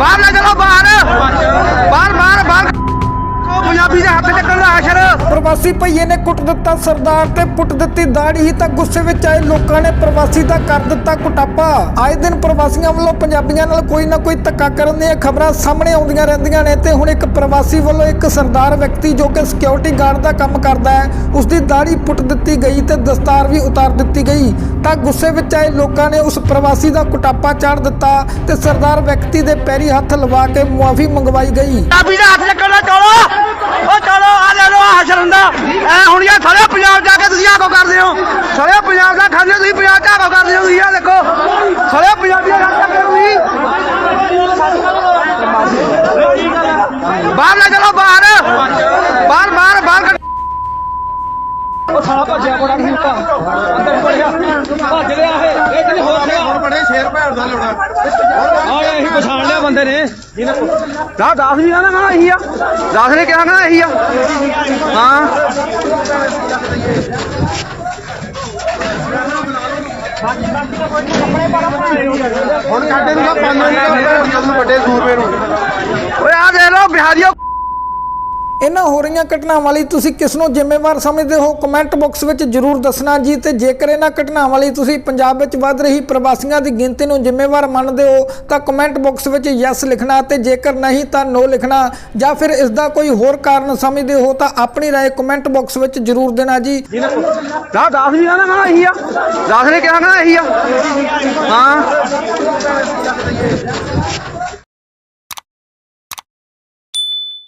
ਬਾਹਰ ਲੈ ਚਲੋ ਬਾਹਰ ਬਾਹਰ ਪ੍ਰਵਾਸੀ ਭਈਏ ਨੇ ਕੁੱਟ ਦਿੱਤਾ ਸਰਦਾਰ ਤੇ ਪੁੱਟ ਦਿੱਤੀ ਦਾੜੀ ਹੀ ਤਾਂ ਗੁੱਸੇ ਵਿੱਚ ਆਏ ਲੋਕਾਂ ਨੇ ਪ੍ਰਵਾਸੀ ਦਾ ਕਰ ਦਿੱਤਾ ਕੁਟਾਪਾ। ਆਏ ਦਿਨ ਪ੍ਰਵਾਸੀਆਂ ਵੱਲੋਂ ਪੰਜਾਬੀਆਂ ਨਾਲ ਕੋਈ ਨਾ ਕੋਈ ਧੱਕਾ ਕਰਨ ਦੀਆਂ ਖਬਰਾਂ ਸਾਹਮਣੇ ਆਉਂਦੀਆਂ ਰਹਿੰਦੀਆਂ ਨੇ ਤੇ ਹੁਣ ਇੱਕ ਪ੍ਰਵਾਸੀ ਵੱਲੋਂ ਇੱਕ ਸਰਦਾਰ ਵਿਅਕਤੀ ਜੋ ਕਿ ਸਿਕਿਉਰਿਟੀ ਗਾਰਡ ਦਾ ਕੰਮ ਕਰਦਾ ਹੈ ਉਸ ਦੀ ਦਾੜੀ ਪੁੱਟ ਦਿੱਤੀ ਗਈ ਤੇ ਦਸਤਾਰ ਵੀ ਉਤਾਰ ਦਿੱਤੀ ਗਈ। ਤਾਂ ਗੁੱਸੇ ਵਿੱਚ ਆਏ ਲੋਕਾਂ ਨੇ ਉਸ ਪ੍ਰਵਾਸੀ ਦਾ ਕੁਟਾਪਾ ਚਾੜ ਦਿੱਤਾ ਤੇ ਸਰਦਾਰ ਵਿਅਕਤੀ ਦੇ ਪੈਰੀ ਹੱਥ ਲਵਾ ਕੇ ਮੁਆਫੀ ਮੰਗਵਾਈ ਗਈ। ਪੰਜਾਬੀ ਦੇ ਹੱਥ ਚੱਕਣ ਦਾ ਉਹ ਚਲੋ, ਆ ਲੈ ਲੋ ਆਸ਼ਰ ਹੁੰਦਾ ਐ ਹੁਣ ਯਾਰ ਸਾਰੇ ਪੰਜਾਬ ਜਾ ਕੇ ਤੁਸੀਂ ਆਹ ਕੋ ਕਰਦੇ ਹੋ। ਸਾਰੇ ਪੰਜਾਬ ਦਾ ਖਾਂਦੇ ਤੁਸੀਂ, ਪੰਜਾਬ ਚ ਕੋ ਕਰਦੇ ਹੋ ਤੁਸੀਂ ਆ ਦੇਖੋ। ਸਾਰੇ ਪੰਜਾਬੀ ਦਾ ਹੱਥ ਤੁਸੀਂ। ਬਾਹਰ ਲੈ ਚਲੋ, ਬਾਹਰ। ਬਾਹਰ ਬਾਹਰ ਬਾਹਰ ਕੱਢ- ਪਛਾਣ ਲਿਆ ਬੰਦੇ ਨੇ। ਦਾ 10 ਵੀ ਕਹਿੰਦਾ ਕਹਿੰਦਾ ਇਹੀ ਆ। 10 ਨੇ ਕਿਹਾ ਕਹਿੰਦਾ ਇਹੀ ਆ। ਹਾਂ। ਹੁਣ ਕਾਡੇ ਨੂੰ 5 ਮਿੰਟ ਵੱਡੇ ਸੂਰਮੇ ਨੂੰ ਓਏ ਆ ਦੇਖ ਲਓ ਬਿਹਾਰੀਓ ਇਹਨਾਂ ਹੋ ਰਹੀਆਂ ਘਟਨਾਵਾਂ ਲਈ ਤੁਸੀਂ ਕਿਸ ਨੂੰ ਜ਼ਿੰਮੇਵਾਰ ਸਮਝਦੇ ਹੋ ਕਮੈਂਟ ਬਾਕਸ ਵਿੱਚ ਜਰੂਰ ਦੱਸਣਾ ਜੀ ਤੇ ਜੇਕਰ ਇਹਨਾਂ ਘਟਨਾਵਾਂ ਲਈ ਤੁਸੀਂ ਪੰਜਾਬ ਵਿੱਚ ਵੱਧ ਰਹੀ ਪ੍ਰਵਾਸੀਆਂ ਦੀ ਗਿਣਤੀ ਨੂੰ ਜ਼ਿੰਮੇਵਾਰ ਮੰਨਦੇ ਹੋ ਤਾਂ ਕਮੈਂਟ ਬਾਕਸ ਵਿੱਚ ਯੈਸ ਲਿਖਣਾ ਤੇ ਜੇਕਰ ਨਹੀਂ ਤਾਂ ਨੋ ਲਿਖਣਾ ਜਾਂ ਫਿਰ ਇਸ ਦਾ ਕੋਈ ਹੋਰ ਕਾਰਨ ਸਮਝਦੇ ਹੋ ਤਾਂ ਆਪਣੀ رائے ਕਮੈਂਟ ਬਾਕਸ ਵਿੱਚ ਜਰੂਰ ਦੇਣਾ ਜੀ ਦਾ 10 ਵੀ ਕਹਿੰਦਾ ਕਹਿੰਦਾ ਇਹੀ ਆ 10 ਨੇ ਕਿਹਾ ਕਹਿੰਦਾ ਇਹੀ ਆ ਹਾਂ